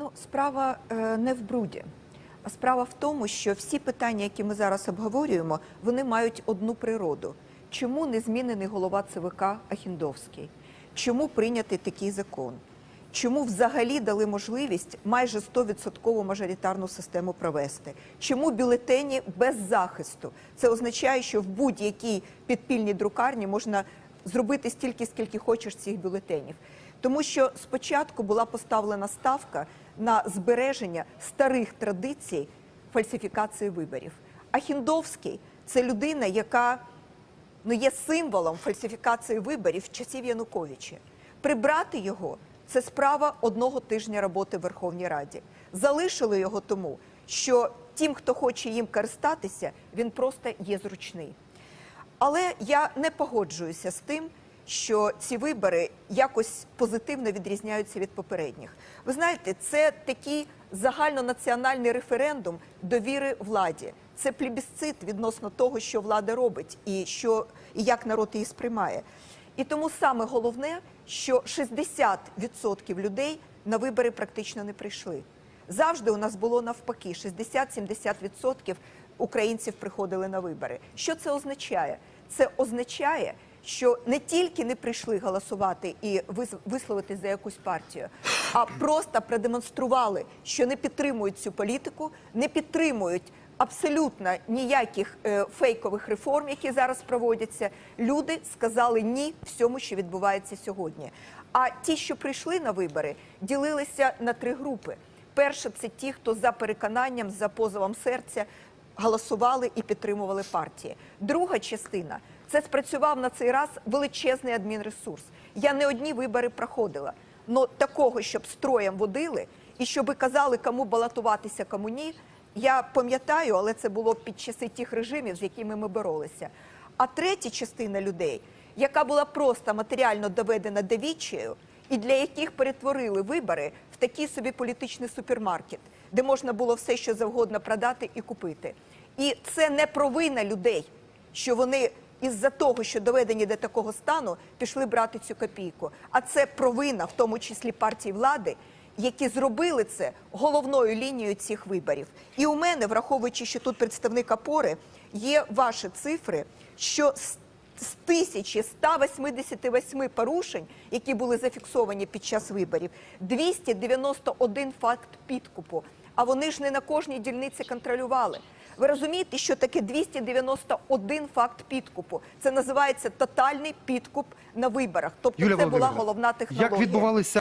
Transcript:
Ну, справа е, не в бруді. Справа в тому, що всі питання, які ми зараз обговорюємо, вони мають одну природу. Чому не змінений голова ЦВК Ахіндовський? Чому прийнятий такий закон? Чому взагалі дали можливість майже 100% мажоритарну систему провести? Чому бюлетені без захисту? Це означає, що в будь-якій підпільній друкарні можна зробити стільки, скільки хочеш цих бюлетенів. Тому що спочатку була поставлена ставка на збереження старих традицій фальсифікації виборів. А Хіндовський це людина, яка ну, є символом фальсифікації виборів в часів Януковича. Прибрати його це справа одного тижня роботи в Верховній Раді. Залишили його тому, що тим, хто хоче їм користатися, він просто є зручний. Але я не погоджуюся з тим, що ці вибори якось позитивно відрізняються від попередніх. Ви знаєте, це такий загальнонаціональний референдум довіри владі. Це плебісцит відносно того, що влада робить, і що і як народ її сприймає. І тому саме головне, що 60% людей на вибори практично не прийшли. Завжди у нас було навпаки: 60-70% українців приходили на вибори. Що це означає? Це означає, що не тільки не прийшли голосувати і вис- висловити за якусь партію, а просто продемонстрували, що не підтримують цю політику, не підтримують абсолютно ніяких е, фейкових реформ, які зараз проводяться. Люди сказали ні всьому, що відбувається сьогодні. А ті, що прийшли на вибори, ділилися на три групи. Перше, це ті, хто за переконанням, за позовом серця голосували і підтримували партії. Друга частина це спрацював на цей раз величезний адмінресурс. Я не одні вибори проходила. Но такого, щоб строєм водили і щоб казали, кому балотуватися, кому ні. Я пам'ятаю, але це було під часи тих режимів, з якими ми боролися. А третя частина людей, яка була просто матеріально доведена до відчаю, і для яких перетворили вибори в такий собі політичний супермаркет, де можна було все, що завгодно продати і купити. І це не провина людей, що вони із-за того, що доведені до такого стану, пішли брати цю копійку. А це провина, в тому числі партії влади, які зробили це головною лінією цих виборів. І у мене, враховуючи, що тут представник опори, є ваші цифри, що з з 1188 порушень, які були зафіксовані під час виборів, 291 факт підкупу. А вони ж не на кожній дільниці контролювали. Ви розумієте, що таке 291 факт підкупу? Це називається тотальний підкуп на виборах. Тобто Юлія це була головна технологія. Як відбувалися